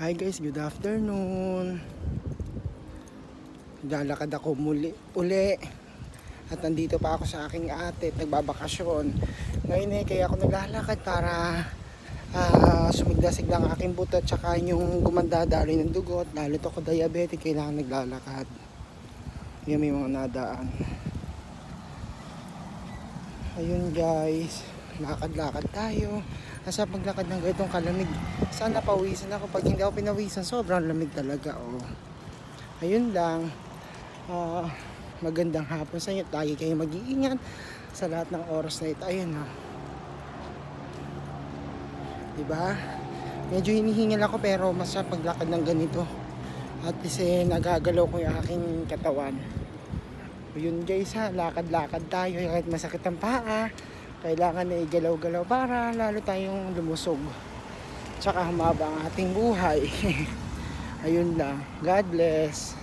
Hi guys, good afternoon. Lalakad ako muli, uli. At nandito pa ako sa aking ate at nagbabakasyon. Ngayon eh, kaya ako naglalakad para ah, sumigdasig lang ang aking buto at saka yung gumandadaloy ng dugot. Lalo to ko diabetic, kailangan naglalakad. Yan may mga nadaan. Ayun guys, lakad-lakad tayo. Nasa paglakad ng ganitong kalamig, sana pawisan ako. Pag hindi ako pinawisan, sobrang lamig talaga. Oh. Ayun lang. Ah, magandang hapon sa inyo. Lagi kayo mag-iingat sa lahat ng oras na ito. Ayun oh. Diba? Medyo hinihingal ako pero mas sa paglakad ng ganito. At least eh, nagagalaw ko yung aking katawan. Yun guys ha, lakad-lakad tayo kahit masakit ang paa. Kailangan na igalaw-galaw para lalo tayong lumusog. Tsaka humaba ang ating buhay. Ayun lang. God bless.